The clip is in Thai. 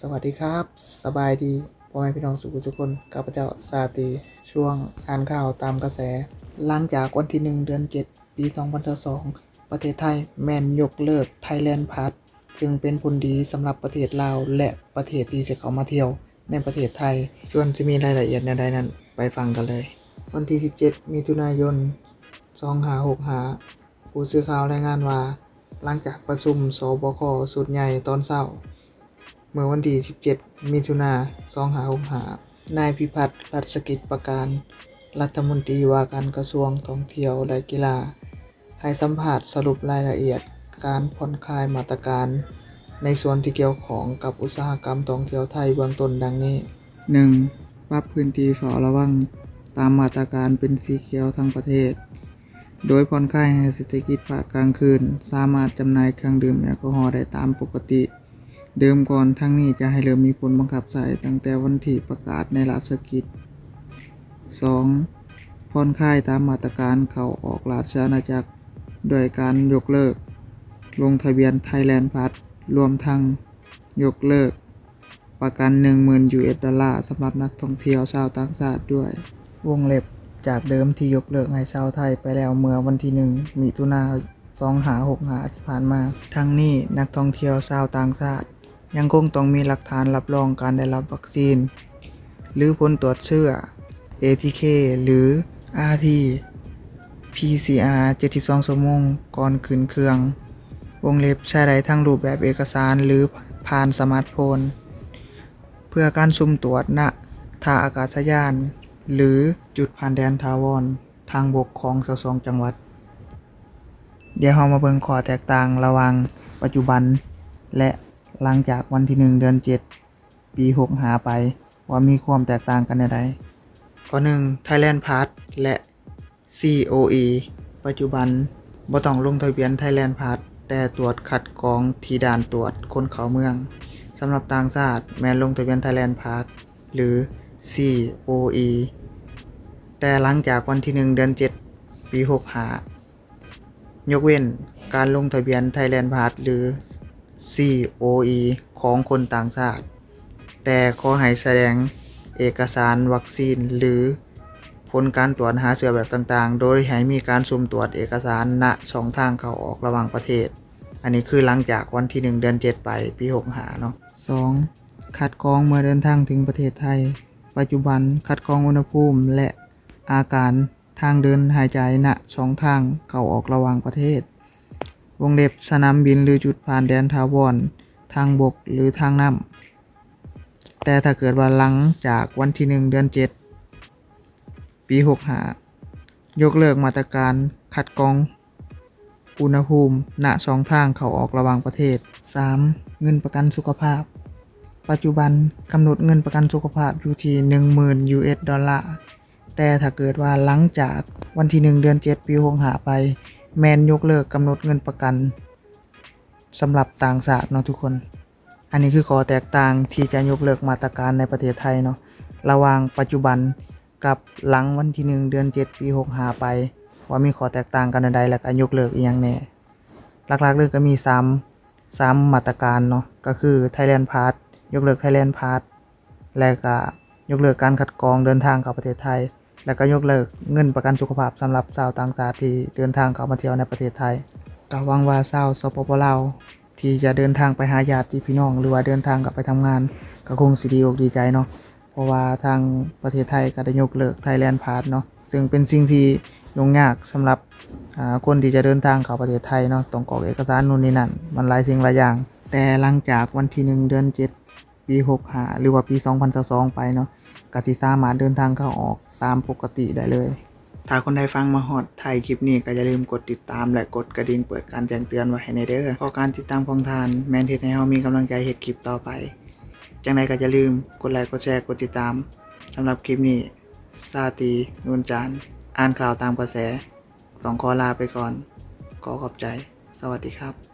สวัสดีครับ สบายดีพ่อแม่พี่น้องสุขุทุกคนข้าพเจ้าซาตีช่วงอ่านข่าวตามกระแส หลังจากวันที่1เดือน7ปี2022ประเทศไทยแมนยกเลิกไทยแลนด์พาสซึ่งเป็นผลดีสำหรับประเทศลาวและประเทศที่จะเข้ามาเที่ยวในประเทศไทย ส่วนจะมีรายละเอียดในใดนั้นไปฟังกันเลย วันที่ 17 มิถุนายน2565ผู้สื่อข่าวรายงานว่า หลังจากประชุมสบคสุดใหญ่ตอนเช้า เมื่อวันที่ 17 มิถุนา2565นายพิพัฒน์รัชกิจประการ รัฐมนตรีว่าการกระทรวงท่องเที่ยวและกีฬา ให้สัมภาษณ์สรุปรายละเอียดการผ่อนคลายมาตรการ ในส่วนที่เกี่ยวของกับอุตสาหกรรมท่องเที่ยวไทยเบื้องต้นดังนี้ 1. ปรับพื้นที่เฝ้าระวัง ตามมาตรการเป็นสีเขียวทั้งประเทศ โดยผ่อนคลายให้เศรษฐกิจภาคกลางคืน สามารถจำหน่ายเครื่องดื่มแอลกอฮอล์ได้ตามปกติ เดิมก่อนทั้งนี้จะให้เริ่มมีผลบังคับใช้ตั้งแต่วันที่ประกาศในราชกิจ 2. ผ่อนคลายตามมาตรการเข้าออกราชอาณาจักรโดยการยกเลิก ลงทะเบียน Thailand Pass รวมทั้งยกเลิก ประกัน 10,000 US ดอลลาร์สำหรับนักท่องเที่ยวชาวต่างชาติด้วย วงเล็บจากเดิมที่ยกเลิกให้ชาวไทยไปแล้วเมื่อวันที่ 1 มิถุนายน2565ที่ผ่านมา ทั้งนี้นักท่องเที่ยวชาวต่างชาติ ยังคงต้องมีหลักฐานรับรองการได้รับวัคซีน หรือผลตรวจเชื้อ ATK หรือ RT PCR 72 ชั่วโมงก่อนขึ้นเครื่อง วงเล็บใช้ได้ทั้งรูปแบบเอกสารหรือผ่านสมาร์ทโฟน เพื่อการสุ่มตรวจณท่าอากาศยาน หรือจุดผ่านแดนทาวรทางบกของสสองจังหวัด เดี๋ยวเรามาเบิ่งข้อแตกต่างระหว่างปัจจุบันและ หลังจากวันที่ 1 เดือน 7 ปี 6 หาไป ว่ามีความแตกต่างกันใดข้อ1 Thailand Pass และ COE ปัจจุบันบ่ต้องลงทะเบียน Thailand Pass แต่ตรวจคัดกรองที่ด่านตรวจคนเข้าเมืองสำหรับต่างชาติแม้นลงทะเบียน Thailand Pass หรือ COE แต่หลังจากวันที่ 1 เดือน 7 ปี65ยกเว้นการลงทะเบียน Thailand Pass หรือ COE ของคนต่างชาติ แต่ขอให้แสดงเอกสารวัคซีนหรือผลการตรวจหาเชื้อแบบต่างๆ โดยให้มีการสุ่มตรวจเอกสารณช่องทางเข้าออกระหว่างประเทศ อันนี้คือหลังจากวันที่ 1 เดือน 7 ไปปี65เนาะ 2. คัดกรองเมื่อเดินทางถึงประเทศไทย ปัจจุบันคัดกรองอุณหภูมิและอาการทางเดินหายใจณช่องทางเข้าออกระหว่างประเทศ วงเล็บสนามบินหรือจุดผ่านแดนทาวรทางบกหรือทางน้ำแต่ถ้าเกิดว่าหลังจากวันที่ 1 เดือน 7 ปี 65 ยกเลิกมาตรการคัดกรองอุณหภูมิณช่องทางเข้าออกระหว่างประเทศ 3. เงินประกันสุขภาพ ปัจจุบันกำหนดเงินประกันสุขภาพอยู่ที่10,000 US ดอลลาร์แต่ถ้าเกิดว่าหลังจากวันที่ 1 เดือน 7 ปี 65 ไป แมนยกเลิกกำหนดเงินประกันสำหรับต่างชาติเนาะทุกคน อันนี้คือข้อแตกต่างที่จะยกเลิกมาตรการในประเทศไทยเนาะระหว่างปัจจุบันกับหลังวันที่ 1 เดือน 7 ปี65ไป ว่ามีข้อแตกต่างกันใดและการยกเลิกอีกอย่างแน่หลักๆเลยก็มี 3 3 มาตรการเนาะก็คือ Thailand Pass ยกเลิก Thailand Pass และก็ยกเลิกการคัดกรองเดินทางเข้าประเทศไทย แล้วก็ยกเลิกเงินประกันสุขภาพสำหรับชาวต่างชาติที่เดินทางเข้ามาเที่ยวในประเทศไทยก็หวังว่าชาวสปปลาวที่จะเดินทางไปหาญาติพี่น้อง หรือว่าเดินทางกลับไปทำงาน ก็คงสิดีอกดีใจเนาะเพราะว่าทางประเทศไทยก็ได้ยกเลิก Thailand Pass เนาะซึ่งเป็นสิ่งที่ยุ่งยากสำหรับคนที่จะเดินทางเข้าประเทศไทยเนาะต้องกรอกเอกสารนู่นนี่นั่น มันหลายสิ่งหลายอย่าง แต่หลังจากวันที่ 1 เดือน 7 ปี 65 หรือว่าปี 2022 ไปเนาะ ก็สิสามารถเดินทางเข้าออกตามปกติได้เลย ถ้าคนใดฟังมาฮอดถ่ายคลิปนี้ก็อย่าลืมกดติดตามและกดกระดิ่งเปิดการแจ้งเตือนไว้ให้ในเด้อเพราะการติดตามของทานแมนเฮ็ดให้เฮามีกำลังใจเฮ็ดคลิปต่อไป จังใดก็อย่าลืมกดไลค์กดแชร์กดติดตามสำหรับคลิปนี้ซาตีนูนจานอ่านข่าวตามกระแสต้องขอลาไปก่อน ขอขอบใจ สวัสดีครับ